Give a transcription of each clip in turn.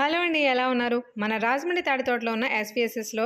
Hello అండి ఎలా ఉన్నారు? మన రాజమండ్రి తాడి తోటలో ఉన్న ఎస్పీఎస్ఎస్లో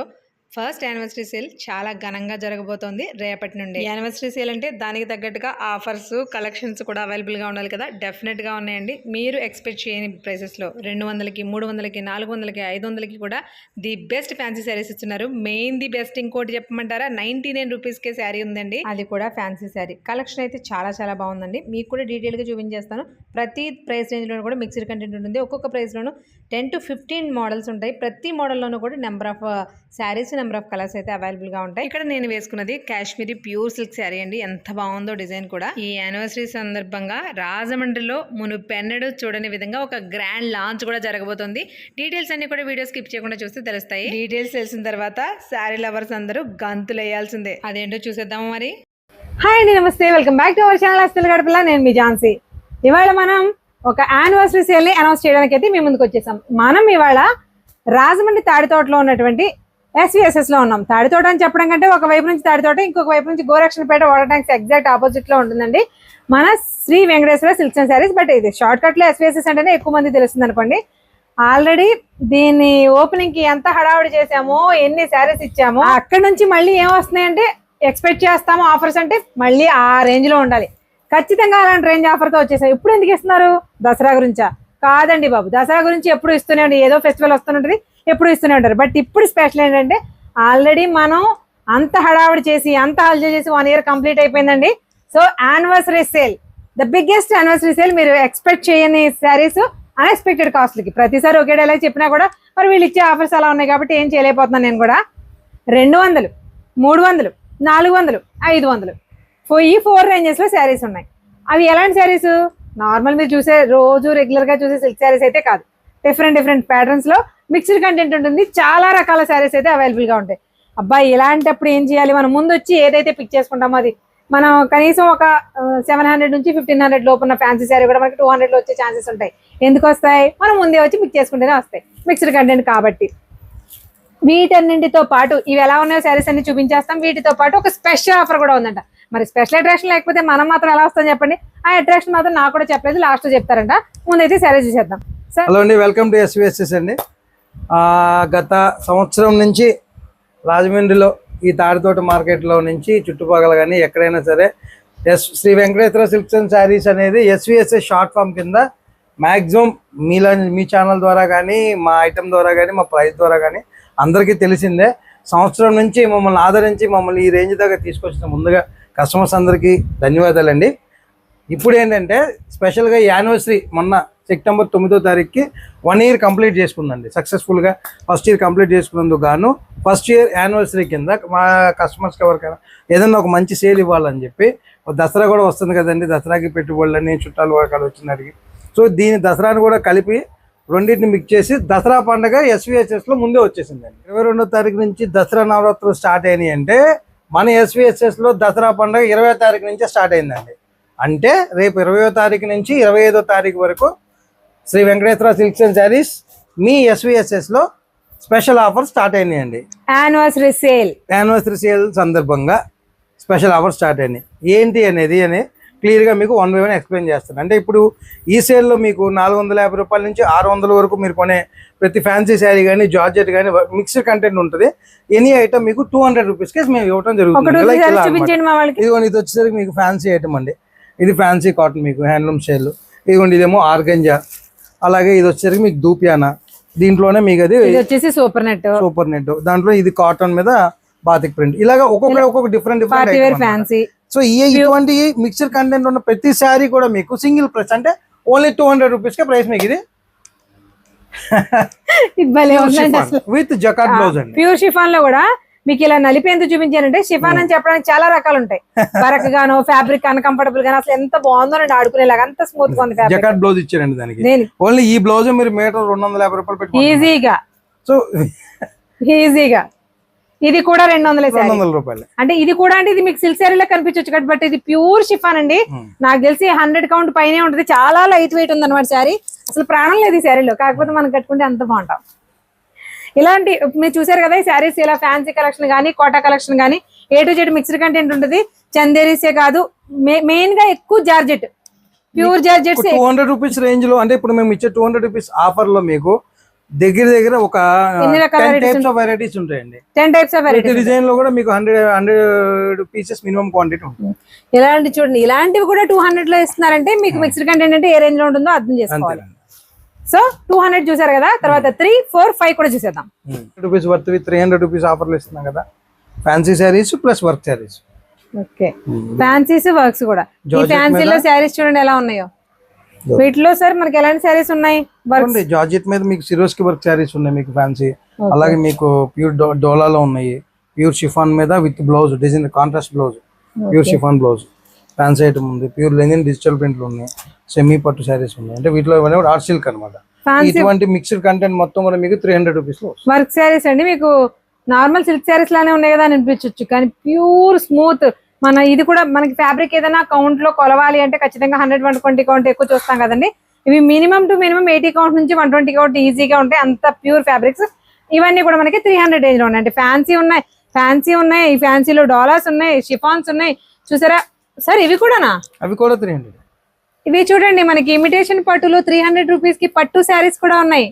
ఫస్ట్ యానివర్సరీ సేల్ చాలా ఘనంగా జరగబోతోంది రేపటి నుండి. యానివర్సరీ సేల్ అంటే దానికి తగ్గట్టుగా ఆఫర్స్ కలెక్షన్స్ కూడా అవైలబుల్గా ఉండాలి కదా? డెఫినెట్గా ఉన్నాయండి. మీరు ఎక్స్పెక్ట్ చేయని ప్రైసెస్లో రెండు వందలకి మూడు వందలకి నాలుగు వందలకి ఐదు వందలకి కూడా ది బెస్ట్ ఫ్యాన్సీ శారీస్ ఇస్తున్నారు. మెయిన్ ది బెస్ట్ ఇంకోటి చెప్పమంటారా? నైంటీ నైన్ రూపీస్కే శారీ ఉందండి. అది కూడా ఫ్యాన్సీ శారీ. కలెక్షన్ అయితే చాలా చాలా బాగుందండి. మీకు కూడా డీటెయిల్గా చూపించేస్తాను. ప్రతి ప్రైస్ రేంజ్లోనూ కూడా మిక్స్డ్ కంటెంట్ ఉంటుంది. ఒక్కొక్క ప్రైస్లోనూ టెన్ టు ఫిఫ్టీన్ మోడల్స్ ఉంటాయి. ప్రతి మోడల్లోనూ కూడా number of sarees number of colours అయితే అవైలబుల్గా ఉంటాయి. ఇక్కడ నేను వేసుకున్నది కాశ్మీరీ ప్యూర్ సిల్క్ శారీ అండి. ఎంత బాగుందో డిజైన్ కూడా. ఈ యానివర్సరీ సందర్భంగా రాజమండ్రిలో మునుపెన్నడు చూడని విధంగా ఒక గ్రాండ్ లాంచ్ కూడా జరగబోతుంది. డీటెయిల్స్ అన్ని కూడా వీడియో స్కిప్ చేయకుండా చూస్తే తెలుస్తాయి. డీటెయిల్స్ తెలిసిన తర్వాత శారీ లవర్స్ అందరూ గంతులు వేయాల్సిందే. అదేంటో చూసేద్దాము మరి. హాయ్ అండి నమస్తే. Welcome back to our channel అస్తలు గడపలా. నేను మీ ఝాన్సీ. ఇవాళ మనం ఒక యానివర్సరీ సేల్ని అనౌన్స్ చేయడానికి అయితే మీ ముందుకు వచ్చేసాం. మనం ఇవాళ రాజమండ్రి తాడితోటలో ఉన్నటువంటి ఎస్విఎస్ఎస్లో ఉన్నాం. తాడితోట అని చెప్పడం కంటే ఒక వైపు నుంచి తాడితోట ఇంకొక వైపు నుంచి గోరక్షణపేట వాటర్ ట్యాంక్స్ ఎగ్జాక్ట్ ఆపోజిట్లో ఉంటుందండి. మన Sri Venkateswara silks and sarees but ఇది షార్ట్ కట్లో ఎస్విఎస్ఎస్ అంటేనే ఎక్కువ మంది తెలుస్తుంది అనుకోండి. ఆల్రెడీ దీన్ని ఓపెనింగ్కి ఎంత హడావుడి చేసామో ఎన్ని శారీస్ ఇచ్చామో అక్కడ నుంచి మళ్ళీ ఏం వస్తున్నాయంటే ఎక్స్పెక్ట్ చేస్తాము ఆఫర్స్ అంటే మళ్ళీ ఆ రేంజ్లో ఉండాలి. ఖచ్చితంగా అలాంటి రేంజ్ ఆఫర్తో వచ్చేసాయి. ఇప్పుడు ఎందుకు ఇస్తున్నారు? దసరా గురించా? కాదండి బాబు. దసరా గురించి ఎప్పుడు ఇస్తూనే ఉండి ఏదో ఫెస్టివల్ వస్తుంటుంది ఎప్పుడు ఇస్తూనే ఉంటారు. బట్ ఇప్పుడు స్పెషల్ ఏంటంటే ఆల్రెడీ మనం అంత హడావిడి చేసి అంత హల్జల్ చేసి వన్ ఇయర్ కంప్లీట్ అయిపోయిందండి. So anniversary sale the biggest anniversary sale మీరు ఎక్స్పెక్ట్ చేయని శారీస్ అన్ఎక్స్పెక్టెడ్ కాస్ట్లకి ప్రతిసారి ఒకే డైలాగ్ చెప్పినా కూడా మరి వీళ్ళు ఇచ్చే ఆఫర్స్ అలా ఉన్నాయి కాబట్టి ఏం చేయలేకపోతున్నాను నేను కూడా. రెండు వందలు మూడు వందలు నాలుగు వందలు ఐదు వందలు. ఫో ఈ ఫోర్ రేంజెస్లో శారీస్ ఉన్నాయి. అవి ఎలాంటి శారీస్ నార్మల్ మీరు చూసే రోజు రెగ్యులర్గా చూసే సిల్క్ శారీస్ అయితే కాదు. డిఫరెంట్ డిఫరెంట్ ప్యాటర్న్స్లో మిక్స్డ్ కంటెంట్ ఉంటుంది. చాలా రకాల శారీస్ అయితే అవైలబుల్గా ఉంటాయి. అబ్బాయి ఇలాంటప్పుడు ఏం చేయాలి? మనం ముందు వచ్చి ఏదైతే పిక్ చేసుకుంటామో అది. మనం కనీసం ఒక సెవెన్ హండ్రెడ్ నుంచి ఫిఫ్టీన్ హండ్రెడ్ లోపు ఉన్న ఫ్యాన్సీ శారీ కూడా మనకి టూ హండ్రెడ్లో వచ్చే ఛాన్సెస్ ఉంటాయి. ఎందుకు వస్తాయి? మనం ముందే వచ్చి పిక్ చేసుకుంటేనే వస్తాయి. మిక్స్డ్ కంటెంట్ కాబట్టి. వీటన్నింటితో పాటు ఇవి ఎలా ఉన్నాయో శారీస్ అన్ని చూపించేస్తాం. వీటితో పాటు ఒక స్పెషల్ ఆఫర్ కూడా ఉందంట. మరి స్పెషల్ అట్రాక్షన్ లేకపోతే మనం మాత్రం ఎలా వస్తాం చెప్పండి? ఆ అట్రాక్షన్ మాత్రం నాకు కూడా చెప్పలేదు లాస్ట్ చెప్తారంట. ముందైతే శారీ చూసేద్దాం. హలో అండి వెల్కమ్ టు ఎస్విఎస్ఎస్ అండి. గత సంవత్సరం నుంచి రాజమండ్రిలో ఈ తాడితోట మార్కెట్లో నుంచి చుట్టుపక్కల కానీ ఎక్కడైనా సరే S Sri Venkateswara silks and sarees అనేది ఎస్విఎస్ఎస్ షార్ట్ ఫామ్ కింద మ్యాక్సిమం మీలా మీ ఛానల్ ద్వారా కానీ మా ఐటెం ద్వారా కానీ మా ప్రైస్ ద్వారా కానీ అందరికీ తెలిసిందే. సంవత్సరం నుంచి మమ్మల్ని ఆదరించి మమ్మల్ని ఈ రేంజ్ దాకా తీసుకొచ్చిన ముందుగా కస్టమర్స్ అందరికీ ధన్యవాదాలండి. ఇప్పుడు ఏంటంటే స్పెషల్గా యానివర్సరీ మొన్న సెప్టెంబర్ తొమ్మిదో తారీఖుకి వన్ ఇయర్ కంప్లీట్ చేసుకుందండి. సక్సెస్ఫుల్గా ఫస్ట్ ఇయర్ కంప్లీట్ చేసుకున్నందుకు గాను ఫస్ట్ ఇయర్ యానివర్సరీ కింద మా కస్టమర్స్కి ఎవరికైనా ఏదైనా ఒక మంచి సేల్ ఇవ్వాలని చెప్పి దసరా కూడా వస్తుంది కదండి. దసరాకి పెట్టుబడులని చుట్టాలు అక్కడ వచ్చింది అడిగి. సో దీని దసరాని కూడా కలిపి రెండింటిని మిక్స్ చేసి దసరా పండుగ ఎస్విఎస్ఎస్లో ముందే వచ్చేసిందండి. ఇరవై రెండో తారీఖు నుంచి దసరా నవరాత్రులు స్టార్ట్ అయినాయి అంటే మన ఎస్విఎస్ఎస్లో దసరా పండుగ ఇరవై తారీఖు నుంచే స్టార్ట్ అయిందండి. అంటే రేపు ఇరవయో తారీఖు నుంచి ఇరవై ఐదో తారీఖు వరకు శ్రీ వెంకటేశ్వర సిల్క్స్ అండ్ శారీస్ మీ ఎస్విఎస్ఎస్లో స్పెషల్ ఆఫర్ స్టార్ట్ అయినాయండి. యానివర్సరీ సేల్ యానివర్సరీ సేల్ సందర్భంగా స్పెషల్ ఆఫర్ స్టార్ట్ అయినాయి. ఏంటి అనేది అని క్లియర్గా మీకు వన్ బై వన్ ఎక్స్ప్లెయిన్ చేస్తాను. అంటే ఇప్పుడు ఈ సేల్లో మీకు నాలుగు వందల యాభై రూపాయల నుంచి ఆరు వందల వరకు మీరు కొనే ప్రతి ఫ్యాన్సీ శారీ కానీ జార్జెట్ కానీ మిక్స్డ్ కంటెంట్ ఉంటుంది. ఎనీ ఐటమ్ మీకు టూ హండ్రెడ్ రూపీస్కి మేము ఇవ్వడం జరుగుతుంది. ఇది వచ్చేసరికి మీకు ఫ్యాన్సీ ఐటమ్ అండి. ఇది ఫ్యాన్సీ కాటన్ మీకు హ్యాండ్లూమ్ షేల్ ఇదిగోండి ఇదేమో ఆర్గంజా. అలాగే ఇది వచ్చేసరికి మీకు దూపియానా. దీంట్లోనే మీకు అది ఇది వచ్చేసి సూపర్ నెట్ సూపర్ నెట్ దాంట్లో ఇది కాటన్ మీద బాతిక్ ప్రింట్ ఇలాగ ఒక్కొక్క ఒక్కొక్క డిఫరెంట్ డిఫరెంట్ ఫ్యాన్సీ సో ఈ ఇటువంటి మిక్సర్ కంటెంట్ ఉన్న ప్రతి శారీ కూడా మీకు సింగిల్ ప్రైస్ అంటే ఓన్లీ టూ హండ్రెడ్ రూపీస్ కే ప్రైస్ మీకు ఇది. విత్ జకాట్ బ్లౌజ్ అండి. ప్యూర్ షిఫాన్లో కూడా మీకు ఇలా నలిపి ఎందుకు చూపించానంటే షిఫాన్ అని చెప్పడానికి చాలా రకాలు ఉంటాయి. బరక్ గాను ఫ్యాబ్రిక్ అన్కంఫర్టబుల్ గాను అసలు ఎంత బాగుందోనండి ఆడుకునేలాగా అంత స్మూత్గా ఉంది ఫ్యాబ్రిక్ జకాట్ బ్లౌజ్ ఇచ్చారండి దానికి. దేని ఓన్లీ ఈ బ్లౌజ్ మీరు మీటర్ రెండు వందల యాభై రూపాయలు ఈజీగా సో ఈజీగా ఇది కూడా రెండు వందల రూపాయలు. అంటే ఇది కూడా అంటే ఇది మీకు సిల్క్ శారీలో కనిపించవచ్చు కాబట్టి బట్ ఇది ప్యూర్ షిఫాన్ అండి. నాకు తెలిసి హండ్రెడ్ కౌంట్ పైనే ఉంటుంది. చాలా లైట్ వెయిట్ ఉంది అనమాట శారీ. అసలు ప్రాణం లేదు ఈ శారీలో. కాకపోతే మనం కట్టుకుంటే అంత బాగుంటాం. ఇలాంటి మీరు చూసారు కదా ఈ శారీస్ ఇలా ఫ్యాన్సీ కలెక్షన్ కానీ కోటా కలెక్షన్ కానీ A to Z mixed content ఉంటుంది. చందేరీసే కాదు మెయిన్గా ఎక్కువ georgette. Pure georgettes. Two hundred rupees రేంజ్లో అంటే ఇప్పుడు మేము ఇచ్చే టూ హండ్రెడ్ రూపీస్ ఆఫర్లో మీకు దగ్గర దగ్గర ఒక టైప్స్ ఆఫ్ వెరైటీస్ ఉంటాయండి. టెన్ టైప్స్ ఆఫ్ వెరైటీస్ డిజైన్లో కూడా మీకు hundred hundred pieces minimum quantity ఉంటుంది. ఇలాంటి చూడండి ఇలాంటివి కూడా టూ హండ్రెడ్లో ఇస్తున్నారంటే మీకు మిక్స్డ్ కంటెంట్ అంటే ఏ రేంజ్లో ఉంటుందో అర్థం చేసుకోవాలి. సో టూ హండ్రెడ్ చూసారు కదా? తర్వాత త్రీ ఫోర్ ఫైవ్ కూడా చూసేద్దాం. Rupees worth three hundred rupees ఆఫర్లు ఇస్తున్నాం కదా. Fancy sarees plus work sarees okay fancies works కూడా. ఈ ఫ్యాన్సీలో శారీస్ చూడండి ఎలా ఉన్నాయో. వీటిలో సార్ మనకి ఎలాంటి శారీస్ ఉన్నాయి? జార్జెట్ మీద మీకు సిరోస్కి వర్క్ శారీస్ ఉన్నాయి మీకు ఫ్యాన్సీ అలాగే మీకు ప్యూర్ డోలాలో ఉన్నాయి. ప్యూర్ షిఫాన్ మీద with blouse design contrast blouse pure chiffon blouse fancy item ఉంది ప్యూర్ లెనిన్ డిజిటల్ ప్రింట్లు ఉన్నాయి సెమీ పట్టు శారీస్ ఉన్నాయి. అంటే వీటిలో ఇవన్నీ కూడా ఆర్ట్ సిల్క్ అనమాట ఇటువంటి మిక్స్డ్ కంటెంట్ మొత్తం కూడా మీకు త్రీ హండ్రెడ్ రూపీస్లో. వర్క్ శారీస్ అండి మీకు నార్మల్ సిల్క్ శారీస్ లానే ఉన్నాయి కదా అని అనిపించవచ్చు కానీ ప్యూర్ స్మూత్ మన ఇది కూడా మనకి ఫ్యాబ్రిక్ ఏదైనా కౌంట్లో కొలవాలి అంటే ఖచ్చితంగా హండ్రెడ్ వన్ ట్వంటీ కౌంట్ ఎక్కువ చూస్తాం కదండి. ఇవి minimum to minimum eighty count నుంచి వన్ ట్వంటీ కౌంట్ ఈజీగా ఉంటాయి అంత ప్యూర్ ఫ్యాబ్రిక్స్ ఇవన్నీ కూడా మనకి త్రీ హండ్రెడ్ రేంజ్లో ఉన్నాయి. అంటే ఫ్యాన్సీ ఉన్నాయి ఫ్యాన్సీ ఉన్నాయి ఈ ఫ్యాన్సీలో డాలర్స్ ఉన్నాయి షిఫాన్స్ ఉన్నాయి. చూసారా? సార్ ఇవి కూడానా? అవి కూడా త్రీ హండ్రెడ్ ఇవి చూడండి మనకి ఇమిటేషన్ పట్టులు త్రీ హండ్రెడ్ రూపీస్కి పట్టు శారీస్ కూడా ఉన్నాయి.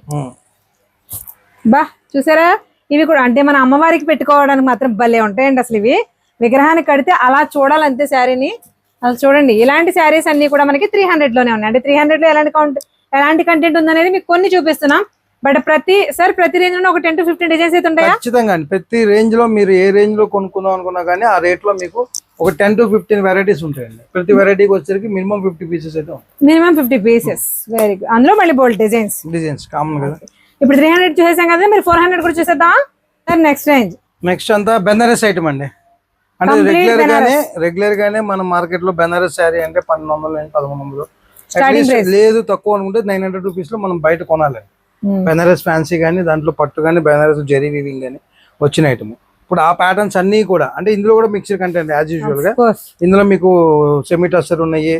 బా చూసారా? ఇవి కూడా అంటే మన అమ్మవారికి పెట్టుకోవడానికి మాత్రం భలే ఉంటాయండి అసలు ఇవి. విగ్రహానికి కడితే అలా చూడాలంతే శారీని. అసలు చూడండి ఇలాంటి శారీస్ అన్ని కూడా మనకి త్రీ హండ్రెడ్లోనే ఉన్నాయి. అంటే త్రీ హండ్రెడ్లో ఎలాంటి కౌంట్ ఎలాంటి కంటెంట్ ఉందనేది మీకు కొన్ని చూపిస్తున్నాం. బట్ ప్రతి సార్ ప్రతి రేంజ్లో ఒక టెన్ టు ఫిఫ్టీన్ డిజైన్స్ అయితే ఉంటాయా? ఖచ్చితంగా ప్రతి రేంజ్లో మీరు ఏ రేంజ్లో కొనుక్కుందాం అనుకున్నా కానీ ఆ రేట్లో మీకు ఒక టెన్ టు ఫిఫ్టీన్ వెరైటీస్ ఉంటాయండి. ప్రతి వెరైటీకి వచ్చేసరికి మినిమం ఫిఫ్టీ పీసెస్ అయితే minimum fifty pieces very good అందులో మళ్ళీ బోల్డ్ డిజైన్స్ డిజైన్స్ కామన్ కదా. ఇప్పుడు త్రీ హండ్రెడ్ చూసేసాం కదా మీరు ఫోర్ హండ్రెడ్ కూడా చూసేద్దాం సార్ నెక్స్ట్ రేంజ్ నెక్స్ట్ అంతా బెనారస్ ఐటమ్ అండి. అంటే రెగ్యులర్ గానే. రెగ్యులర్ గానే మన మార్కెట్లో బెనారస్ శారీ అంటే పన్నెండు వందలు పదమూడు వందలు. లేదు తక్కువ అనుకుంటే నైన్ హండ్రెడ్ రూపీస్లో మనం బయట కొనాలి. బెనారస్ ఫ్యాన్సీ కానీ దాంట్లో పట్టు కానీ బెనారస్ జెరీ వీవింగ్ కానీ వచ్చిన ఐటమ్ ఇప్పుడు ఆ ప్యాటర్న్స్ అన్ని కూడా అంటే ఇందులో కూడా మిక్స్డ్ కంటెంట్ యాజ్ యూజువల్గా. ఇందులో మీకు సెమీ టస్టర్ ఉన్నాయి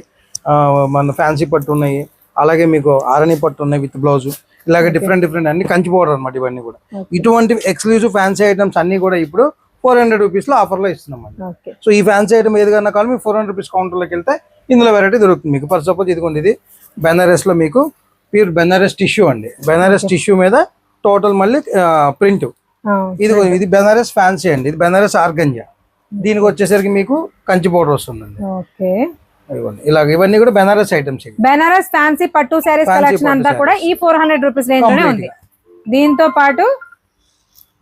మన ఫ్యాన్సీ పట్టు ఉన్నాయి అలాగే మీకు ఆరణి పట్టు ఉన్నాయి విత్ బ్లౌజ్ ఇలాగ డిఫరెంట్ డిఫరెంట్ అన్ని కంచి పౌడర్ అనమాట ఇవన్నీ కూడా. ఇటువంటి ఎక్స్క్లూజివ్ ఫ్యాన్సీ ఐటమ్స్ అన్ని కూడా ఇప్పుడు ఫోర్ హండ్రెడ్ రూపీస్లో ఆఫర్లో ఇస్తున్నాం అండి సో ఈ ఫ్యాన్సీ ఐటమ్ ఏదైనా కావాలి మీకు ఫోర్ హండ్రెడ్ రూపీస్ కౌంటర్లోకి వెళ్తే ఇందులో వెరైటీ దొరుకుతుంది. మీకు ఫర్ సపోజ్ ఇదిగోండి ఇది బెనారస్లో మీకు ప్యూర్ బెనారస్ టిష్యూ అండి. బెనారస్ టిష్యూ మీద టోటల్ మళ్ళీ ప్రింట్ ఇది ఇది బెనారస్ ఫ్యాన్సీ అండి. ఇది బెనారస్ ఆర్గంజా. దీనికి వచ్చేసరికి మీకు కంచి పౌడర్ వస్తుందండి. ఓకే. ఇలాగ ఇవన్నీ కూడా బెనారస్ ఐటమ్స్ బెనారస్ ఫ్యాన్సీ పట్టు శారీస్ కలెక్షన్ అంతా కూడా ఈ ఫోర్ హండ్రెడ్ రూపీస్ రేంజ్లోనే ఉంది. దీంతో పాటు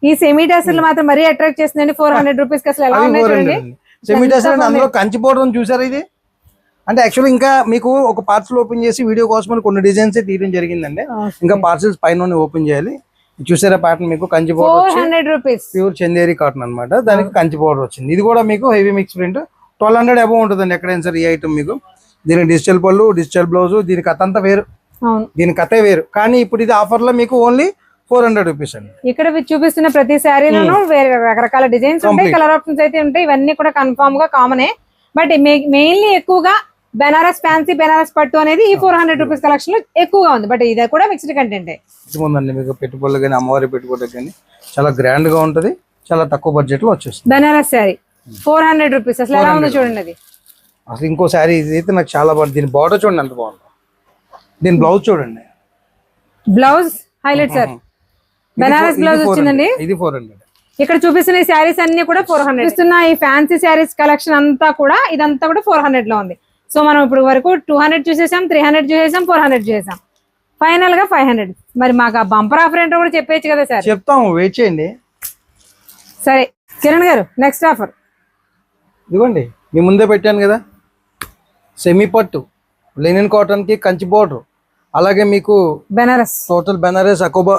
ఈ సెమీ టాసర్లు మాత్రం మరీ అట్రాక్ట్ చేస్తుందండి. ఫోర్ హండ్రెడ్ రూపీస్ అసలు ఎలా ఉన్నాయి చూడండి. ఎంత అందులో కంచి పౌడర్ చూసారా ఇది? అంటే యాక్చువల్ ఇంకా మీకు ఒక పార్సల్ ఓపెన్ చేసి వీడియో కోసం కొన్ని డిజైన్స్ తీయడం జరిగిందండి. ఇంకా పార్సల్స్ పైన ఓపెన్ చేయాలి. చూసారా ప్యాటర్న్ మీకు? Kanchi powder hundred rupees pure Chanderi cotton అన్నమాట. దానికి కంచి పౌడర్ వచ్చింది. ఇది కూడా మీకు heavy mix print twelve hundred above ఉంటుందండి ఎక్కడైనా సరే ఈ ఐటమ్ మీకు. దీనికి డిజిటల్ పళ్ళు డిజిటల్ బ్లౌజ్ దీని కథ అంతా వేరు. దీని కథే వేరు. కానీ ఇప్పుడు ఇది ఆఫర్లో మీకు ఓన్లీ ఫోర్ హండ్రెడ్ రూపీస్ అండి. ఇక్కడ చూపిస్తున్న ప్రతి శారీలోనూ వేరే రకరకాల డిజైన్స్ ఉంటాయి. కలర్ ఆప్షన్స్ అయితే ఉంటాయి. ఇవన్నీ కూడా కన్ఫామ్గా కామనే బట్ మెయిన్లీ ఎక్కువగా బెనారస్ ఫ్యాన్సీ బెనారస్ పట్టు అనేది ఈ ఫోర్ హండ్రెడ్ రూపీస్ కలెక్షన్లో ఎక్కువగా ఉంది. బట్ ఇది కూడా మిక్స్డ్ కంటెంట్. ఉందండి మీకు పెట్టుబడులు కానీ అమ్మవారి పెట్టుబడులు కానీ చాలా గ్రాండ్గా ఉంటది. చాలా తక్కువ బడ్జెట్లో వచ్చేస్తుంది. Banaras sari. Four hundred rupees. అసలు ఎలా ఉందో చూడండి అది. అసలు ఇంకో శారీ ఇది అయితే నాకు చాలా బాగుంది. దీని బార్డర్ చూడండి ఎంత బాగుంది. దీని బ్లౌజ్ చూడండి. Blouse highlight sir. ఇది బెనారస్ బ్లౌజ్ వచ్చిందండి. ఇది ఫోర్ హండ్రెడ్. ఇక్కడ చూపిస్తున్న ఈ శారీస్ అన్ని కూడా ఫోర్ హండ్రెడ్. చూస్తున్న ఈ ఫ్యాన్సీ శారీస్ కలెక్షన్ అంతా కూడా ఇదంతా కూడా ఫోర్ హండ్రెడ్లో ఉంది. సో మనం ఇప్పుడు వరకు టూ హండ్రెడ్ చూసేసాం త్రీ హండ్రెడ్ చూసేసాం ఫోర్ హండ్రెడ్ చూసేసాం. ఫైనల్గా ఫైవ్ హండ్రెడ్ మరి మాకు ఆ బంపర్ ఆఫర్ ఏంటో కూడా చెప్పేయచ్చు కదా సార్. చెప్తాము వెయిట్ చేయండి. సరే కిరణ్ గారు నెక్స్ట్ ఆఫర్ ఇదిగోండి మీ ముందే పెట్టాను కదా. సెమీ పట్టు లెనిన్ కాటన్కి కంచి బోర్డర్ అలాగే మీకు బెనారస్. టోటల్ బెనారస్ అకోబా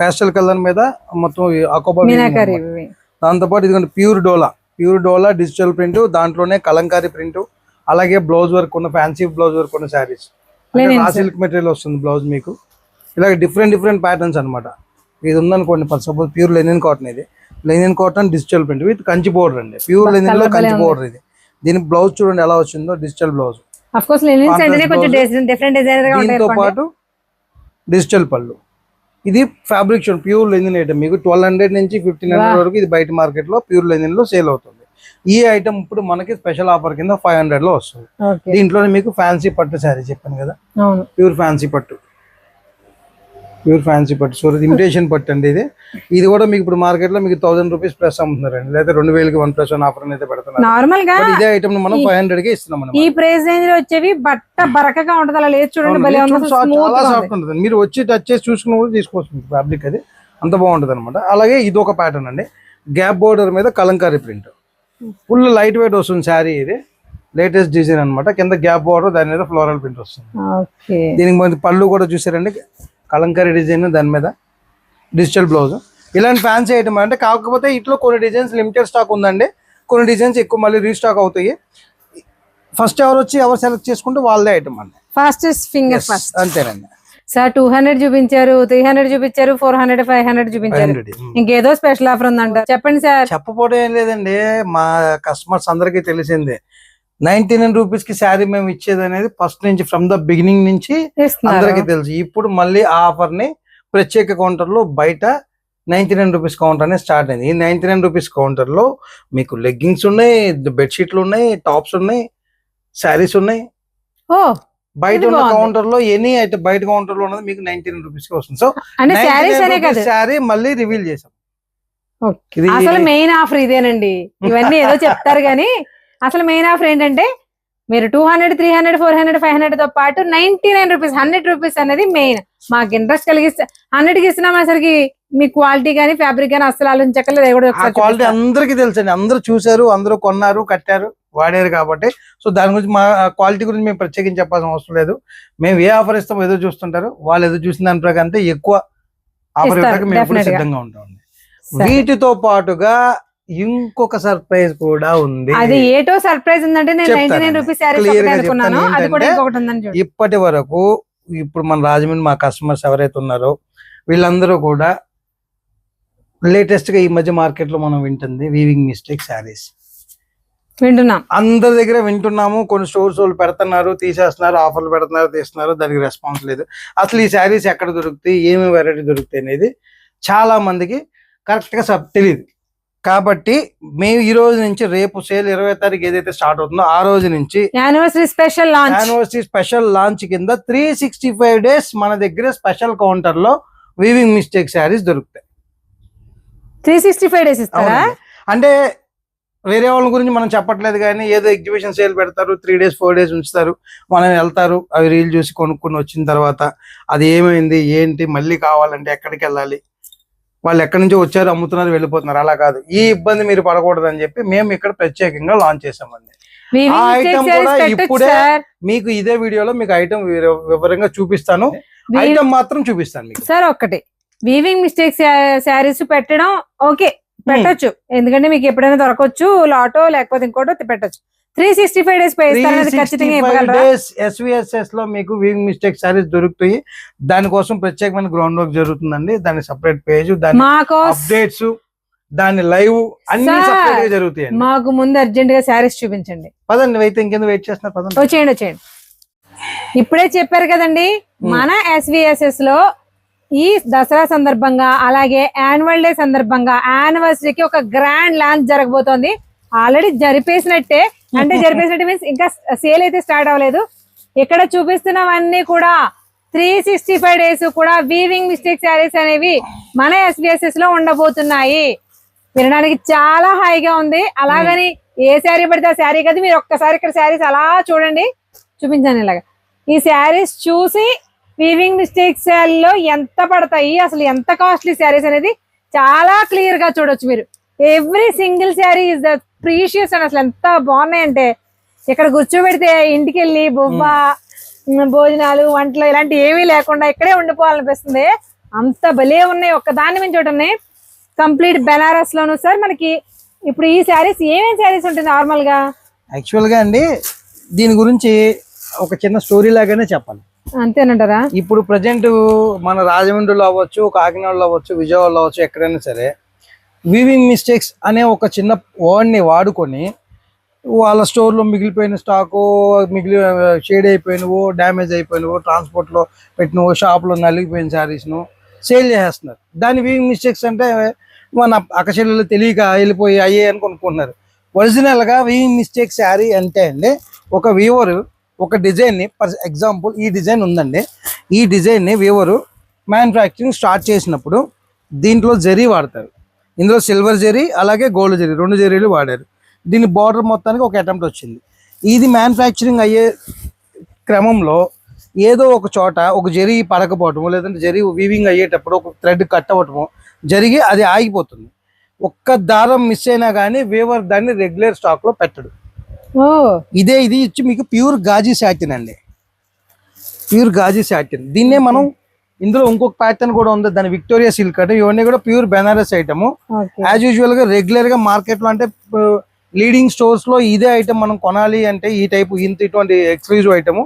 పేస్టల్ కలర్ మీద మొత్తం అకోబా దాంతోపాటు ఇదిగోండి pure Dola pure Dola digital print దాంట్లోనే కలంకారీ ప్రింట్ అలాగే బ్లౌజ్ వర్క్ ఉన్న ఫ్యాన్సీ బ్లౌజ్ వర్క్ ఉన్న శారీస్. సిల్క్ మెటీరియల్ వస్తుంది బ్లౌజ్ మీకు. ఇలాగ డిఫరెంట్ డిఫరెంట్ ప్యాటర్న్స్ అన్నమాట. ఇది ఉందనుకోండి for suppose pure linen cotton ఇది. Linen cotton digital print with Kanchi border అండి. ప్యూర్ లెనిన్లో కంచి. బోర్డర్ ఇది. దీని బ్లౌజ్ చూడండి ఎలా వచ్చిందో డిజిటల్ బ్లౌజ్. దీంతో. పాటు డిజిటల్ పళ్ళు. ఇది ఫ్యాబ్రిక్ ప్యూర్ లెనిన్ ఐటమ్ మీకు ట్వెల్వ్ హండ్రెడ్ నుంచి ఫిఫ్టీన్ హండ్రెడ్ వరకు ఇది బయట మార్కెట్లో ప్యూర్ లెనిన్లో సేల్ అవుతుంది. ఈ ఐటమ్ ఇప్పుడు మనకి స్పెషల్ ఆఫర్ కింద ఫైవ్ హండ్రెడ్లో వస్తుంది. దీంట్లోనే మీకు ఫ్యాన్సీ పట్టు శారీ చెప్పాను కదా. ప్యూర్ ఫ్యాన్సీ పట్టు. ప్యూర్ ఫ్యాన్సీ పట్టు. సూరత్ ఇమిటేషన్ పట్టు అండి ఇది. ఇది కూడా మీకు ఇప్పుడు మార్కెట్లో మీకు థౌసండ్ రూపీస్ ప్లస్ అమ్ముతున్నారండి. లేదా రెండు వేలకి వన్ ప్లస్ వన్ ఆఫర్ అయితే పెడుతున్నారు. నార్మల్గా బట్ ఇదే ఐటమ్ మనం ఫైవ్ హండ్రెడ్కి ఇస్తున్నాం ఈ ప్రైస్ రేంజ్లో వచ్చేవి బట్ట బరకగా ఉంటది. అలా లేదు చూడండి చాలా సాఫ్ట్ ఉంటుంది మీరు వచ్చి టచ్ చేసి చూసుకున్న కూడా తీసుకోవచ్చు ఫ్యాబ్రిక్ అది. అంత బాగుంటుంది అనమాట అలాగే ఇది ఒక ప్యాటర్న్ అండి. గ్యాప్ బోర్డర్ మీద Kalamkari print full light weight వస్తుంది శారీ ఇది. లేటెస్ట్ డిజైన్ అన్నమాట. కింద గ్యాప్ బోర్డర్ దాని మీద ఫ్లోరల్ ప్రింట్ వస్తుంది. దీనికి మంది పళ్ళు కూడా చూసారండి. కలంకారీ డిజైన్ దాని మీద. డిజిటల్ బ్లౌజ్ ఇలాంటి ఫ్యాన్సీ ఐటమ్ అంటే కాకపోతే ఇట్లో కొన్ని డిజైన్స్ లిమిటెడ్ స్టాక్ ఉందండి. కొన్ని డిజైన్స్ ఎక్కువ మళ్ళీ రీస్టాక్ అవుతాయి. ఫస్ట్ ఎవరు వచ్చి ఎవరు సెలెక్ట్ చేసుకుంటే వాళ్ళదే ఐటమ్ అండి. ఫాస్టెస్ట్ ఫింగర్ ఫస్ట్ అంతేనండి. సార్ టూ హండ్రెడ్ చూపించారు త్రీ హండ్రెడ్ చూపించారు ఫోర్ హండ్రెడ్ ఫైవ్ హండ్రెడ్ చూపించారు. 500. ఇంకేదో స్పెషల్ ఆఫర్ ఉందంట. చెప్పండి సార్. చెప్పపోవడం ఏం లేదండి. మా కస్టమర్స్ అందరికీ తెలిసిందే. నైన్టీ నైన్ రూపీస్కి శారీ మేము ఇచ్చేది అనేది ఫస్ట్ నుంచి ఫ్రమ్ ద బిగినింగ్ నుంచి అందరికీ తెలుసు. ఇప్పుడు మళ్ళీ ఆ ఆఫర్ని ప్రత్యేక కౌంటర్లో బయట నైన్టీ నైన్ రూపీస్ కౌంటర్ అనేది స్టార్ట్ అయింది. ఈ నైన్టీ నైన్ రూపీస్ కౌంటర్లో మీకు లెగ్గింగ్స్ ఉన్నాయి బెడ్షీట్లు ఉన్నాయి టాప్స్ ఉన్నాయి శారీస్ ఉన్నాయి. ఓ బయట ఉన్న. కౌంటర్లో ఎనీ ఐటమ్ బయట కౌంటర్లో ఉన్నది మీకు నైన్టీ నైన్ రూపీస్కి వస్తుంది సో శారీ మళ్ళీ రివీల్ చేసాం అసలు మెయిన్ ఆఫర్ ఇదేనండి. ఇవన్నీ ఏదో చెప్తారు కానీ అసలు మెయిన్ ఆఫర్ ఏంటంటే మీరు two hundred three hundred four hundred five హండ్రెడ్తో పాటు ninety nine rupees hundred rupees అనేది మెయిన్ మాకు ఇంట్రెస్ట్ కలిగిస్తే హండ్రెడ్కి ఇస్తున్నాం అసలుకి మీ క్వాలిటీ కానీ ఫ్యాబ్రిక్ కానీ అసలు ఆలోచించక్కర్లేదు. క్వాలిటీ. అందరికీ తెలుసండి. అందరూ చూశారు అందరూ కొన్నారు కట్టారు. వాడారు కాబట్టి. సో దాని గురించి మా క్వాలిటీ గురించి మేము ప్రత్యేకించి చెప్పాల్సిన అవసరం లేదు. మేము ఏ ఆఫర్ ఇస్తామో ఏదో చూస్తుంటారు. వాళ్ళు ఏదో చూసిన దాని ప్రకారం అంతే ఎక్కువ ఆఫర్ ఇవ్వడానికి మేము. సిద్ధంగా ఉంటాం. వీటితో పాటుగా ఇంకొక సర్ప్రైజ్ కూడా ఉంది. అది ఏటో సర్ప్రైజ్ ఉందంటే నేను ఇప్పటి వరకు ఇప్పుడు మన రాజమండ్రి మా కస్టమర్స్ ఎవరైతే ఉన్నారో వీళ్ళందరూ కూడా లేటెస్ట్గా ఈ మధ్య మార్కెట్లో మనం వింటుంది వీవింగ్ మిస్టేక్ శారీస్ వింటున్నాం. అందరి దగ్గర వింటున్నాము. కొన్ని స్టోర్స్ వాళ్ళు పెడుతున్నారు తీసేస్తున్నారు ఆఫర్లు పెడుతున్నారు తీస్తున్నారు. దానికి రెస్పాన్స్ లేదు. అసలు ఈ శారీస్ ఎక్కడ దొరుకుతాయి? ఏమి వెరైటీ దొరుకుతాయి అనేది చాలా మందికి కరెక్ట్గా సబ్ తెలియదు కాబట్టి మేము ఈ రోజు నుంచి రేపు సేల్ ఇరవై తారీఖు ఏదైతే స్టార్ట్ అవుతుందో ఆ రోజు నుంచి anniversary special launch anniversary special launch కింద త్రీ సిక్స్టీ ఫైవ్ డేస్ మన దగ్గర స్పెషల్ కౌంటర్లో వీవింగ్ మిస్టేక్ శారీస్ దొరుకుతాయి. త్రీ సిక్స్టీ ఫైవ్ డేస్ ఇస్తారా. అంటే వేరే వాళ్ళ గురించి మనం చెప్పట్లేదు కానీ ఏదో ఎగ్జిబిషన్ సేల్ పెడతారు త్రీ డేస్ ఫోర్ డేస్ ఉంచుతారు మనం వెళ్తారు అవి రీల్ చూసి కొనుక్కొని వచ్చిన తర్వాత అది ఏమైంది ఏంటి మళ్ళీ కావాలంటే ఎక్కడికి వెళ్ళాలి? వాళ్ళు ఎక్కడి నుంచో వచ్చారు అమ్ముతున్నారు వెళ్ళిపోతున్నారు అలా కాదు. ఈ ఇబ్బంది మీరు పడకూడదు అని చెప్పి మేము ఇక్కడ ప్రత్యేకంగా లాంచ్ చేసామండి ఆ sarees కూడా ఇప్పుడే. మీకు ఇదే వీడియోలో మీకు ఐటమ్ వివరంగా చూపిస్తాను. ఐటమ్ మాత్రం చూపిస్తాను మీకు. సార్ ఒక్కటి. వీవింగ్ మిస్టేక్స్ శారీస్ పెట్టడం ఓకే. పెట్టొచ్చు. ఎందుకంటే మీకు ఎప్పుడైనా దొరకవచ్చు లాటో లేకపోతే ఇంకోటో పెట్టొచ్చు. Three sixty five days days ఎస్విఎస్ఎస్లో మీకు వీవింగ్ మిస్టేక్ సారీస్ దొరుకుతాయి. దానికోసం ప్రత్యేకమైన గ్రౌండ్ వర్క్ జరుగుతుందండి. దానికి సపరేట్ పేజ్ దాని అప్డేట్స్ దాని లైవ్ అన్ని Sir. సపరేట్గా జరుగుతాయండి. మాకు ముందు అర్జెంట్గా శారీస్ చూపించండి. పదండి అయితే ఇంకెందుకు వెయిట్ చేస్తున్నారు? పదండి. వచ్చేయండి వచ్చేయండి. ఇప్పుడే చెప్పారు కదండి మన ఎస్విఎస్ఎస్లో ఈ దసరా సందర్భంగా అలాగే యాన్యువల్ డే సందర్భంగా యానివర్సరీకి ఒక గ్రాండ్ లాంచ్ జరగబోతోంది. ఆల్రెడీ జరిపేసినట్టే. అంటే జరిపేసినట్టు మీన్స్ ఇంకా సేల్ అయితే స్టార్ట్ అవ్వలేదు. ఇక్కడ చూపిస్తున్నవన్నీ కూడా త్రీ సిక్స్టీ ఫైవ్ డేస్ కూడా వీవింగ్ మిస్టేక్ శారీస్ అనేవి మన ఎస్విఎస్ఎస్లో ఉండబోతున్నాయి. వినడానికి చాలా హాయిగా ఉంది. అలాగని ఏ శారీ పడితే ఆ శారీ కదా మీరు ఒక్కసారి ఇక్కడ శారీస్ అలా చూడండి. చూపించాను ఇలాగా. ఈ శారీస్ చూసి వీవింగ్ మిస్టేక్స్లో ఎంత పడతాయి అసలు ఎంత కాస్ట్లీ శారీస్ అనేది చాలా క్లియర్గా చూడొచ్చు మీరు. Every single sari is the precious అని అసలు ఎంత బాగున్నాయంటే ఇక్కడ కూర్చోబెడితే ఇంటికి వెళ్ళి బొవ్వ ఉమ్, భోజనాలు వంటలు ఇలాంటి ఏమీ లేకుండా ఇక్కడే ఉండిపోవాలనిపిస్తుంది. అంత భలే ఉన్నాయి ఒక్క దాని నుంచి ఒకటి ఉన్నాయి కంప్లీట్ బెనారస్ లోను సార్ మనకి ఇప్పుడు ఈ శారీస్ ఏమేమి శారీస్ ఉంటుంది నార్మల్గా? యాక్చువల్గా అండి దీని గురించి ఒక చిన్న స్టోరీ లాగానే చెప్పాలి. అంతేనంటారా? ఇప్పుడు ప్రజెంట్ మన రాజమండ్రిలో అవ్వచ్చు కాకినాడలో అవ్వచ్చు విజయవాడలో అవ్వచ్చు ఎక్కడైనా సరే వీవింగ్ మిస్టేక్స్ అనే ఒక చిన్న వర్డ్ని వాడుకొని వాళ్ళ స్టోర్లో మిగిలిపోయిన స్టాకు మిగిలి షేడ్ అయిపోయినవో డ్యామేజ్ అయిపోయినవో ట్రాన్స్పోర్ట్లో పెట్టినవో షాప్లో నలిగిపోయిన శారీస్ను సేల్ చేసేస్తున్నారు. దాని వీవింగ్ మిస్టేక్స్ అంటే మన అకశల్యులు తెలియక వెళ్ళిపోయి అయ్యే అని కొనుక్కుంటున్నారు. ఒరిజినల్గా వీవింగ్ మిస్టేక్ శారీ అంటే అండి ఒక వీవరు ఒక డిజైన్ని ఫర్ ఎగ్జాంపుల్ ఈ డిజైన్ ఉందండి. ఈ డిజైన్ని వీవరు మ్యానుఫ్యాక్చరింగ్ స్టార్ట్ చేసినప్పుడు దీంట్లో జరీ వాడతారు. ఇందులో సిల్వర్ జరీ అలాగే గోల్డ్ జరీ రెండు జరీలు వాడారు. దీని బార్డర్ మొత్తానికి ఒక అటెంప్ట్ వచ్చింది. ఇది మ్యానుఫ్యాక్చరింగ్ అయ్యే క్రమంలో ఏదో ఒక చోట ఒక జరీ పడకపోవటము లేదంటే జరీ వీవింగ్ అయ్యేటప్పుడు ఒక థ్రెడ్ కట్ అవ్వటము జరిగి అది ఆగిపోతుంది. ఒక్క దారం మిస్ అయినా కానీ వేవర్ దాన్ని రెగ్యులర్ స్టాక్లో పెట్టడు. ఇదే ఇది ఇచ్చి మీకు ప్యూర్ గాజీ సాటిన్ అండి. ప్యూర్ గాజీ సాటిన్ దీన్నే మనం ఇందులో ఇంకొక ప్యాటర్న్ కూడా ఉంది దాని విక్టోరియా సిల్క్ అంటే ఇవన్నీ కూడా ప్యూర్ బెనారస్ ఐటమ్. యాజ్ యూజువల్గా రెగ్యులర్గా మార్కెట్లో అంటే లీడింగ్ స్టోర్స్లో ఇదే ఐటమ్ మనం కొనాలి అంటే ఈ టైపు ఇంత ఇటువంటి ఎక్స్క్లూజివ్ ఐటమ్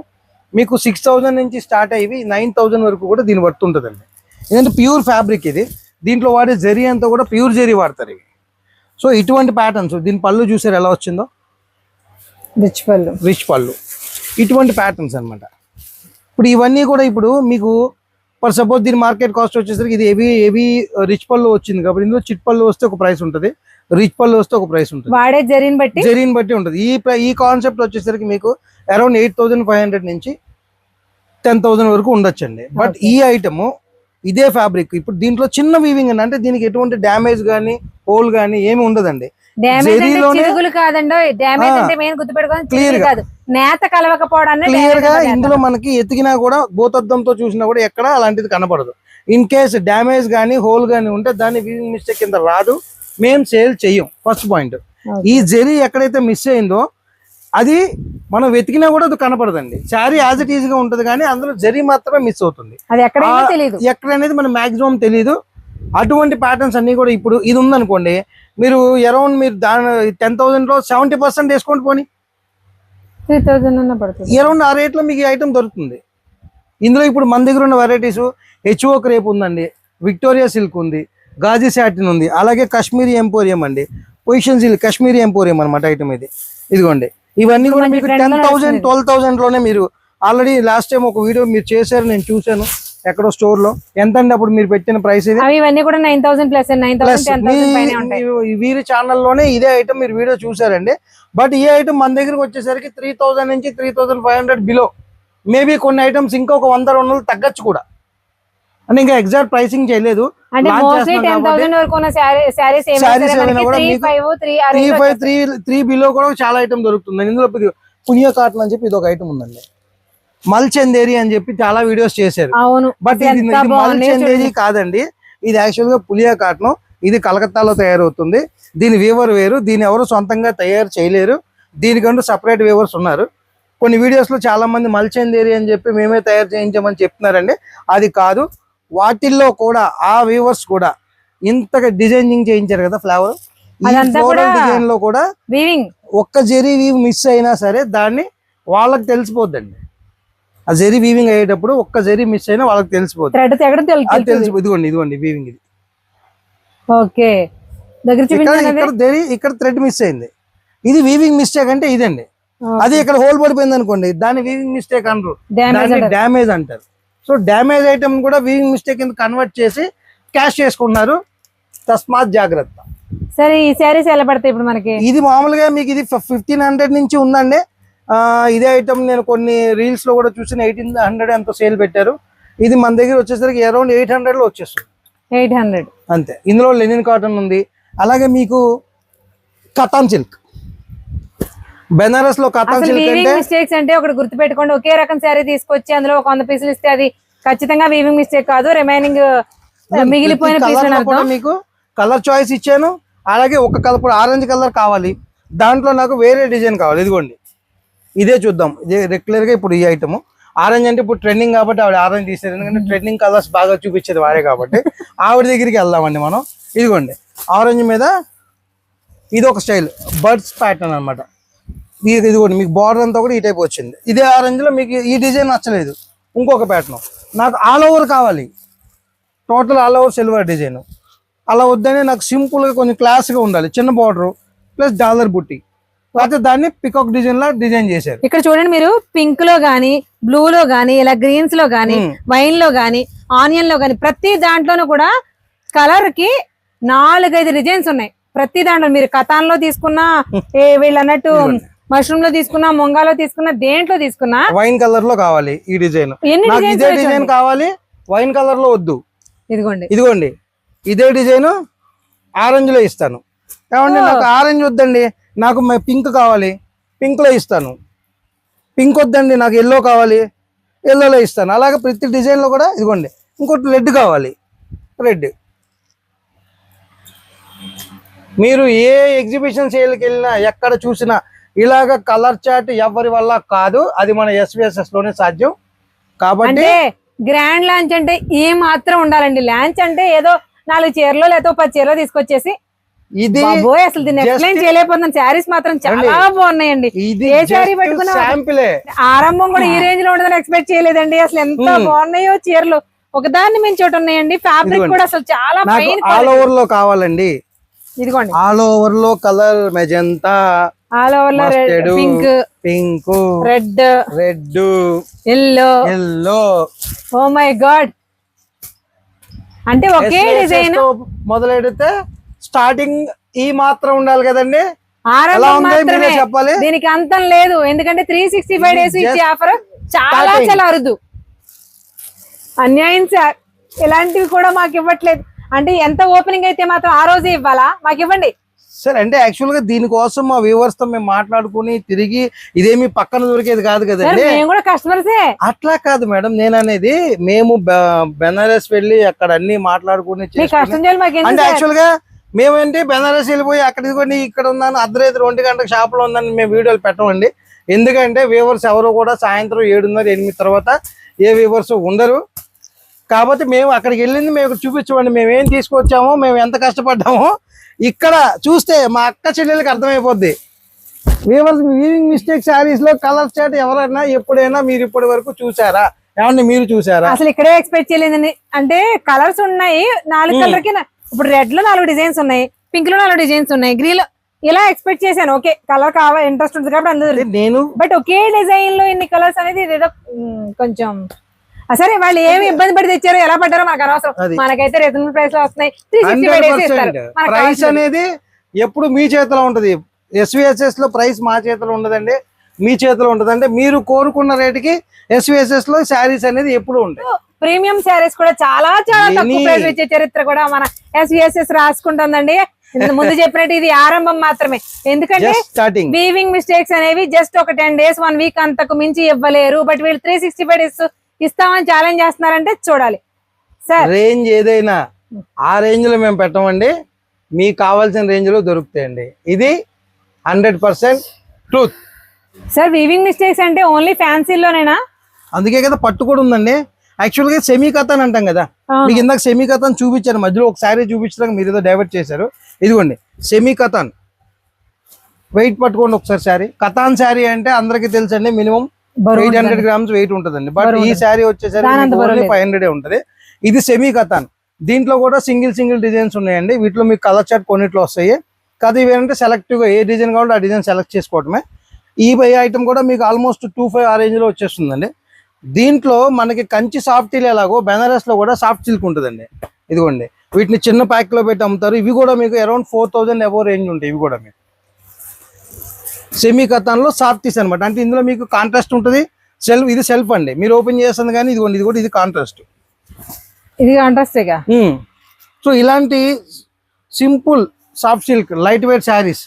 మీకు సిక్స్ థౌసండ్ నుంచి స్టార్ట్ అయ్యి నైన్ థౌసండ్ వరకు కూడా దీని వర్త్ ఉంటుందండి. ఎందుకంటే ప్యూర్ ఫ్యాబ్రిక్ ఇది. దీంట్లో వాడే జరీ అంతా కూడా ప్యూర్ జరీ వాడతారు ఇవి. సో ఇటువంటి ప్యాటర్న్స్ దీని పళ్ళు చూసారు ఎలా వచ్చిందో? రిచ్ పళ్ళు. రిచ్ పళ్ళు. ఇటువంటి ప్యాటర్న్స్ అన్నమాట. ఇప్పుడు ఇవన్నీ కూడా ఇప్పుడు మీకు ఫర్ సపోజ్ దీని మార్కెట్ కాస్ట్ వచ్చేసరికి ఇది హెవీ హెవీ రిచ్ పళ్ళు వచ్చింది కాబట్టి ఇందులో చిట్ పళ్ళు వస్తే ఒక ప్రైస్ ఉంటుంది రిచ్ పళ్ళు వస్తే ఒక ప్రైస్ ఉంటుంది. వాడే జరీని బట్టి? జరీని బట్టి ఉంటుంది. ఈ ఈ కాన్సెప్ట్ వచ్చేసరికి మీకు around eight thousand five hundred నుంచి టెన్ థౌసండ్ వరకు ఉండొచ్చండి. బట్ ఈ ఐటమ్ ఇదే ఫ్యాబ్రిక్ ఇప్పుడు దీంట్లో చిన్న వీవింగ్ అంటే దీనికి ఎటువంటి డ్యామేజ్ కానీ హోల్ కానీ ఏమి ఉండదండి. డ్యామేజ్ అంటే జరీలోనే- చిరుగులు కాదండో డ్యామేజ్ ఆ. అంటే మెయిన్ గుర్తుపెట్టుకోవాలి Clear చిరుగులు గా. కాదు. నేత కలవకపోవడాన్ని క్లియర్గా ఇందులో మనకి ఎతికినా కూడా భూతద్దంతో చూసినా కూడా ఎక్కడ అలాంటిది కనపడదు. ఇన్ కేస్ డ్యామేజ్ కానీ హోల్ కానీ ఉంటే దాన్ని వీవింగ్ మిస్టేక్ కింద రాదు. మేము సేల్ చెయ్యం. ఫస్ట్ పాయింట్ ఈ జరీ ఎక్కడైతే మిస్ అయిందో అది మనం వెతికినా కూడా అది కనపడదండి. శారీ యాజ్ ఇట్ ఈజ్గా ఉంటది కానీ అందులో జరీ మాత్రమే మిస్ అవుతుంది. ఎక్కడ అనేది మనం మాక్సిమం తెలియదు అటువంటి ప్యాటర్న్స్ అన్ని కూడా ఇప్పుడు ఇది ఉందనుకోండి మీరు అరౌండ్ మీరు దాని టెన్ థౌసండ్లో సెవెంటీ పర్సెంట్ డిస్కౌంట్ పోనీ. త్రీ థౌసండ్ అన్న పడుతుంది. అరౌండ్ ఆ రేట్లో మీకు ఈ ఐటమ్ దొరుకుతుంది. ఇందులో ఇప్పుడు మన దగ్గర ఉన్న వెరైటీస్ హెచ్ఓ క్రేప్ ఉందండి విక్టోరియా సిల్క్ ఉంది గాజీ సాటిన్ ఉంది అలాగే కాశ్మీరీ ఎంపోరియం అండి. పొజిషన్ సిల్క్ కాశ్మీరీ ఎంపోరియం అనమాట ఐటమ్ ఇది. ఇదిగోండి. ఇవన్నీ కూడా మీకు టెన్ థౌసండ్. ట్వెల్వ్ థౌసండ్లోనే మీరు ఆల్రెడీ లాస్ట్ టైం ఒక వీడియో మీరు చేశారు నేను చూశాను. ఎక్కడో స్టోర్లో. ఎంత అండి అప్పుడు మీరు పెట్టిన ప్రైస్ ఇది? ఇవన్నీ కూడా నైన్ థౌసండ్ ప్లస్ వీరి ఛానల్లోనే ఇదే ఐటమ్ మీరు వీడియో చూసారండి బట్ ఈ ఐటమ్ మన దగ్గరకు వచ్చేసరికి త్రీ థౌసండ్ నుంచి three thousand five hundred below maybe కొన్ని ఐటమ్స్ ఇంకా ఒక వంద రెండు వందలు తగ్గచ్చు కూడా. అంటే ఇంకా ఎగ్జాక్ట్ ప్రైసింగ్ చేయలేదు. త్రీ బిలో కూడా చాలా ఐటమ్ దొరుకుతుంది ఇందులో ఇది పునియా కాటన్ అని చెప్పి ఇది ఒక ఐటమ్ ఉందండి. మల్చందేరి అని చెప్పి చాలా వీడియోస్ చేశారు. అవును. బట్ ఇది మల్చందేరి. కాదండి. ఇది యాక్చువల్గా పులియా కాటన్. ఇది కలకత్తాలో తయారవుతుంది. దీని వీవర్ వేరు. దీని ఎవరు సొంతంగా తయారు చేయలేరు. దీనికంటూ సపరేట్ వీవర్స్ ఉన్నారు. కొన్ని వీడియోస్లో చాలా మంది మల్చందేరి అని చెప్పి మేమే తయారు చేయించామని చెప్తున్నారండి. అది కాదు. వాటిల్లో కూడా ఆ వీవర్స్ కూడా ఇంతగా డిజైనింగ్ చేయించారు కదా ఫ్లవర్ ఈ ఫ్లోరల్ డిజైన్లో కూడా ఒక్క జెరీ వీవ్ మిస్ అయినా సరే దాన్ని వాళ్ళకి తెలిసిపోద్దండి. ఆ జెరీ వీవింగ్ అయ్యేటప్పుడు ఒక్క జెరీ మిస్ అయినా వాళ్ళకి తెగడం అది ఇదిగోండి ఇదిగోండి వీవింగ్ ఇది. ఓకే. ఇక్కడ జెరీ థ్రెడ్ మిస్ అయింది. ఇది వీవింగ్ మిస్టేక్ అంటే ఇదండి. అది ఇక్కడ హోల్ పడిపోయింది అనుకోండి దాన్ని వీవింగ్ మిస్టేక్ అనరు డ్యామేజ్ దాన్ని డ్యామేజ్ అంటారు. సో డ్యామేజ్ ఐటమ్ కూడా వీవింగ్ మిస్టేక్ కింద కన్వర్ట్ చేసి క్యాష్ చేసుకుంటున్నారు. తస్మాత్ జాగ్రత్త. సరే ఈ శారీస్ ఎలా పడతాయి ఇప్పుడు మనకి? ఇది మామూలుగా మీకు ఇది ఫిఫ్టీన్ హండ్రెడ్ నుంచి ఉందండి. ఇదే ఐటమ్ నేను కొన్ని రీల్స్లో కూడా చూసిన ఎయిటీన్ హండ్రెడ్ ఎంతో సేల్ పెట్టారు. ఇది మన దగ్గర వచ్చేసరికి అరౌండ్ ఎయిట్ హండ్రెడ్లో వచ్చేస్తుంది. ఎయిట్ హండ్రెడ్ అంతే. ఇందులో లెనిన్ కాటన్ ఉంది. అలాగే మీకు కతాన్ సిల్క్ బెనారస్లో కతాన్ సిల్క్ అంటే వీవింగ్ మిస్టేక్స్ అంటే ఒకటి గుర్తు పెట్టుకోండి ఒకే రకం శారీ తీసుకొచ్చి అందులో ఒక వంద పీసులు ఇస్తే అది ఖచ్చితంగా వీవింగ్ మిస్టేక్ కాదు. రిమైనింగ్ మిగిలిపోయిన పీసులు మీకు కలర్ చాయిస్ ఇచ్చాను. అలాగే ఒక కలర్ ఆరెంజ్ కలర్ కావాలి. దాంట్లో నాకు వేరే డిజైన్ కావాలి. ఇదిగోండి. ఇదే చూద్దాం. ఇదే రెగ్యులర్గా ఇప్పుడు ఈ ఐటమ్ ఆరెంజ్ అంటే ఇప్పుడు ట్రెండింగ్ కాబట్టి ఆవిడ ఆరెంజ్ తీసారు ఎందుకంటే ట్రెండింగ్ కలర్స్ బాగా చూపించేది వాడే కాబట్టి. ఆవిడ దగ్గరికి వెళ్దామండి మనం. ఇదిగోండి. ఆరెంజ్ మీద ఇది ఒక స్టైల్ బర్డ్స్ ప్యాటర్న్ అనమాట ఇది ఇదిగోండి మీకు బార్డర్ అంతా కూడా ఈ టైప్ వచ్చింది. ఇదే ఆరెంజ్లో మీకు ఈ డిజైన్ నచ్చలేదు. ఇంకొక ప్యాటర్న్ నాకు ఆల్ ఓవర్ కావాలి. Total all over silver design అలా వద్దనే నాకు సింపుల్గా కొంచెం క్లాస్గా ఉండాలి. చిన్న బార్డరు ప్లస్ డాలర్ బుట్టి లేకపోతే దాన్ని పికాక్ డిజైన్ లా డిజైన్ చేశారు. ఇక్కడ చూడండి మీరు పింక్లో గానీ బ్లూ లో గానీ ఇలా గ్రీన్స్లో గానీ. వైన్లో గానీ ఆనియన్లో గానీ ప్రతి దాంట్లోనూ కూడా కలర్కి నాలుగైదు డిజైన్స్ ఉన్నాయి. ప్రతి దాంట్లో మీరు కథాన్లో తీసుకున్నా ఏ వీళ్ళు అన్నట్టు మష్రూమ్లో తీసుకున్నా మొంగాలో తీసుకున్నా దేంట్లో తీసుకున్నా వైన్ కలర్లో కావాలి ఈ డిజైన్ ఇదే డిజైన్ కావాలి వైన్ కలర్లో వద్దు. ఇదిగోండి. ఇదిగోండి ఇదే డిజైన్ ఆరెంజ్లో ఇస్తాను. ఏమండి నాకు ఆరెంజ్ వద్దండి. నాకు పింక్ కావాలి. పింక్లో ఇస్తాను. పింక్ వద్దండి నాకు ఎల్లో కావాలి. ఎల్లోలో ఇస్తాను. అలాగే ప్రతి డిజైన్లో కూడా ఇదిగోండి. ఇంకోటి రెడ్ కావాలి. రెడ్ మీరు ఏ ఎగ్జిబిషన్ సేల్కి వెళ్ళినా ఎక్కడ చూసినా ఇలాగ కలర్ చార్ట్ ఎవరి వల్ల కాదు. అది మన ఎస్విఎస్ఎస్లోనే సాధ్యం. కాబట్టి గ్రాండ్ లాంచ్ అంటే ఏ మాత్రం ఉండాలండి. లాంచ్ అంటే ఏదో నాలుగు చీరలు లేదో పది చీరలు తీసుకొచ్చేసి ఇది అసలు దీన్ని ఎక్స్ప్లెయిన్ చేయలేకపోతున్నాం శారీస్ మాత్రం చాలా బాగున్నాయండి. ఏ శారీ పెట్టుకున్నా ఆరంభం కూడా ఈ రేంజ్లో ఉండదని ఎక్స్పెక్ట్ చేయలేదండి. అసలు ఎంత. బాగున్నాయో చీరలు. ఒకదాన్ని మించి ఒకటి ఉన్నాయండి. ఫ్యాబ్రిక్. కూడా అసలు చాలా ఆల్ ఓవర్లో కావాలండి. ఇదిగోండి. ఆల్ ఓవర్లో కలర్ మెజంతా ఆల్ ఓవర్లో Mustard. Pink pink red red yellow. Yellow. Oh my god అంటే ఒకే డిజైన్. మొదలెడితే స్టార్టింగ్ ఈ మాత్రం ఉండాలి కదండి. చెప్పాలి? దీనికి అంతం లేదు. ఎందుకంటే త్రీ సిక్స్టీ ఫైవ్ డేస్ ఇచ్చే ఆఫర్ చాలా. చాలా అరుదు. అన్యాయం సార్ ఇలాంటివి కూడా మాకు ఇవ్వట్లేదు. అంటే ఎంత ఓపెనింగ్ అయితే మాత్రం ఆ రోజే ఇవ్వాలా? మాకు ఇవ్వండి. సరే అంటే యాక్చువల్గా దీనికోసం మా వ్యూవర్స్తో మేము మాట్లాడుకుని తిరిగి ఇదేమి పక్కన దొరికేది కాదు కదండి. అట్లా కాదు మేడం నేను అనేది మేము బెనారస్ వెళ్ళి అక్కడ అన్ని మాట్లాడుకుని అంటే? యాక్చువల్గా మేమేంటి బెనారస్ వెళ్ళిపోయి అక్కడ ఇదిగోండి ఇక్కడ ఉన్నాను అర్ధరైతే రెండు గంటల షాప్లో ఉందని మేము వీడియోలు పెట్టమండి. ఎందుకంటే వ్యూవర్స్ ఎవరు కూడా సాయంత్రం ఏడున్నర ఎనిమిది తర్వాత ఏ వ్యూవర్స్ ఉండరు. కాబట్టి మేము అక్కడికి వెళ్ళింది మేము చూపించమండి. మేము ఏం తీసుకొచ్చామో మేము ఎంత కష్టపడ్డామో ఇక్కడ చూస్తే మా అక్క చెల్లెలకి అర్థమైపోద్ది. వీవర్స్ వీవింగ్ మిస్టేక్ శారీస్లో కలర్ చాట్ ఎవరైనా ఎప్పుడైనా మీరు ఇప్పటి వరకు చూసారా? ఏమండి మీరు చూసారా? అసలు ఇక్కడే ఎక్స్పెక్ట్ చేయలేదండి. అంటే కలర్స్ ఉన్నాయి నాలుగు. కలర్కి నా- ఇప్పుడు రెడ్లో నాలుగు డిజైన్స్ ఉన్నాయి పింక్లో నాలుగు డిజైన్స్ ఉన్నాయి గ్రీన్లో ఇలా ఎక్స్పెక్ట్ చేశాను. ఓకే కలర్ కావాలి ఇంట్రెస్ట్ ఉంది కాబట్టి అందరూ నేను బట్ ఒకే డిజైన్లో ఇన్ని కలర్స్ అనేది ఇదేదో మ్, కొంచెం సరే వాళ్ళు ఏమి ఇబ్బంది పడి తెచ్చారో ఎలా పడ్డారో మనకు అనవసరం. మనకైతే రీజనబుల్ ప్రైస్లో వస్తున్నాయి. Three sixty price. అనేది ఎప్పుడు మీ చేతిలో ఉంటది. ఎస్విఎస్ఎస్లో ప్రైస్ మా చేతిలో ఉండదండి. మీ చేతిలో ఉంటది అంటే మీరు కోరుకున్న రేటుకి ఎస్విఎస్ఎస్లో శారీస్ అనేది ఎప్పుడు ఉంటాయి. ప్రీమియం శారీస్ కూడా చాలా చాలా తక్కువ ప్రైస్ ఇచ్చే చరిత్ర కూడా మన ఎస్విఎస్ఎస్ రాసుకుంటుందండి. ముందు చెప్పినట్టు ఇది ఆరంభం మాత్రమే. ఎందుకంటే వీవింగ్ మిస్టేక్స్ అనేవి జస్ట్ ఒక టెన్ డేస్ వన్ వీక్ అంతకు మించి ఇవ్వలేరు. బట్ వీళ్ళు త్రీ సిక్స్టీ ఫైవ్ డేస్ ఇస్తామని ఛాలెంజ్ చేస్తున్నారంటే చూడాలి. సార్ రేంజ్ ఏదైనా ఆ రేంజ్లో మేము పెట్టమండి. మీకు కావాల్సిన రేంజ్లో దొరుకుతాయండి. ఇది hundred percent truth sir weaving mistakes అంటే ఓన్లీ ఫ్యాన్సీలోనేనా అందుకే కదా పట్టు కూడా ఉందండి. యాక్చువల్గా సెమీ కథన్ అంటాం కదా. మీకు ఇందాక సెమీ కథన్ చూపించాను. మధ్యలో ఒక శారీ చూపించడానికి మీరు ఏదో డైవర్ట్ చేశారు. ఇదిగోండి సెమీ కథాన్ వెయిట్ పట్టుకోండి ఒకసారి శారీ. కథాన్ శారీ అంటే అందరికీ తెలుసండి minimum eight hundred grams weight ఉంటుందండి. బట్ ఈ. శారీ వచ్చేసరికి. ఫైవ్ హండ్రెడ్ ఉంటది. ఇది సెమీ కథాన్ దీంట్లో కూడా సింగిల్ సింగిల్ డిజైన్స్ ఉన్నాయండి. వీటిలో మీకు కలర్ చార్ట్ కొన్నిట్లో వస్తాయి. కాదు ఇవి ఏంటంటే సెలెక్టివ్గా ఏ డిజైన్ కావాలంటే ఆ డిజైన్ సెలెక్ట్ చేసుకోవటమే. ఈ ఐటమ్ కూడా మీకు ఆల్మోస్ట్ టూ ఫైవ్ ఆ రేంజ్లో వచ్చేస్తుందండి. దీంట్లో మనకి కంచి సాఫ్ట్ సిల్క్ ఎలాగో బెనారస్లో కూడా సాఫ్ట్ సిల్క్ ఉంటుందండి. ఇదిగోండి. వీటిని చిన్న ప్యాక్లో పెట్టి అమ్ముతారు. ఇవి కూడా మీకు around four thousand above range ఉంటాయి ఇవి కూడా మీకు. సెమీ కథాన్లో సాఫ్టీస్ అనమాట అంటే ఇందులో మీకు కాంట్రాస్ట్ ఉంటుంది. సెల్ఫ్ ఇది సెల్ఫ్ అండి. మీరు ఓపెన్ చేస్తుంది కానీ ఇదిగోండి ఇది కూడా ఇది కాంట్రాస్ట్ ఇది కాంట్రాస్టేగా సో ఇలాంటి simple soft silk light weight saris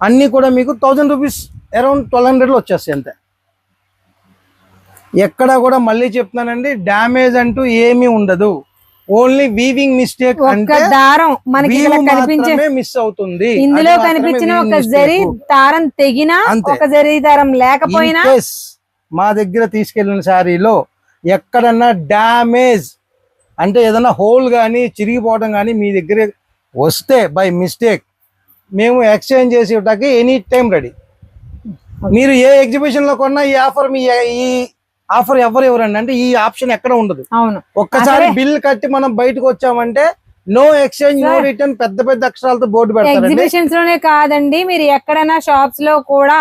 అన్నీ కూడా మీకు థౌజండ్ రూపీస్ అరౌండ్ ట్వెల్వ్ హండ్రెడ్లో వచ్చేస్తాయి అంతే. ఎక్కడ కూడా మళ్ళీ చెప్తున్నానండి డ్యామేజ్ అంటూ ఏమీ ఉండదు ఓన్లీ వీవింగ్ మిస్టేక్ అంటే దారం మనకి కనిపించే మిస్ అవుతుంది ఇందులో కనిపించిన ఒక. జరి దారం తెగినా. ఒక జరి దారం లేకపోయినా మా దగ్గర తీసుకెళ్ళిన శారీలో ఎక్కడన్నా డ్యామేజ్ అంటే ఏదైనా హోల్ కానీ చిరిగిపోవడం కానీ మీ దగ్గర వస్తే బై మిస్టేక్ మేము ఎక్స్చేంజ్ చేసి ఇవ్వడానికి ఎనీ టైం రెడీ మీరు ఏ ఎగ్జిబిషన్లో కొన్నా ఈ ఆఫర్ మీ ఈ ఆఫర్ ఎవరు ఎవరండి? అంటే ఈ ఆప్షన్ ఎక్కడ ఉండదు. అవును. ఒక్కసారి బిల్ కట్టి మనం బయటకు వచ్చామంటే నో ఎక్స్చేంజ్ నో. రిటర్న్ పెద్ద పెద్ద అక్షరాలతో బోర్డు పెడతారండి. ఎగ్జిబిషన్స్లోనే కాదండి మీరు ఎక్కడైనా షాప్స్లో కూడా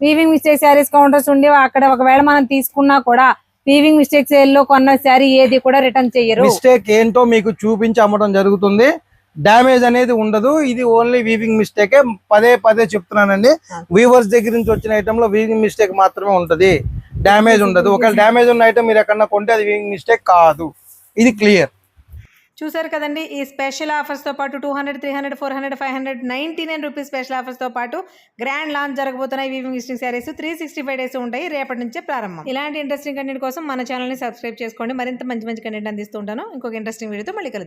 వీవింగ్ మిస్టేక్ శారీస్ కౌంటర్స్ ఉండి అక్కడ ఒకవేళ మనం తీసుకున్నా కూడా వీవింగ్ మిస్టేక్ సేల్లో కొన్న శారీ ఏది కూడా రిటర్న్ చెయ్యరు. మిస్టేక్ ఏంటో మీకు చూపించి అమ్మడం జరుగుతుంది. డ్యామేజ్ అనేది ఉండదు. ఇది ఓన్లీ వీవింగ్ మిస్టేకే పదే పదే చెప్తున్నానండి. వీవర్స్ దగ్గర నుంచి వచ్చిన ఐటమ్లో వీవింగ్ మిస్టేక్ మాత్రమే ఉంటది. డ్యామేజ్ ఉండదు. ఒకవేళ డ్యామేజ్ ఉన్న ఐటమ్ మీరు ఎక్కడన్నా కొంటే అది వీవింగ్ మిస్టేక్ కాదు. ఇది క్లియర్. చూసారు కదండి ఈ స్పెషల్ ఆఫర్స్తో పాటు two hundred three hundred four hundred five hundred ninety nine rupees special ఆఫర్స్తో పాటు గ్రాండ్ లాంచ్ జరగబోతున్నాయి weaving visiting saris. Three sixty five days ఉంటాయి. రేపటి నుంచే ప్రారంభం. ఇలాంటి ఇంట్రెస్టింగ్ కంటెంట్ కోసం మన ఛానల్ని సబ్స్క్రైబ్ చేసుకోండి. మరింత మంచి మంచి కంటెంట్ అందిస్తూ ఉంటాను. ఇంకొక ఇంట్రెస్టింగ్ వీడియోతో మళ్ళీ కలుద్దాం.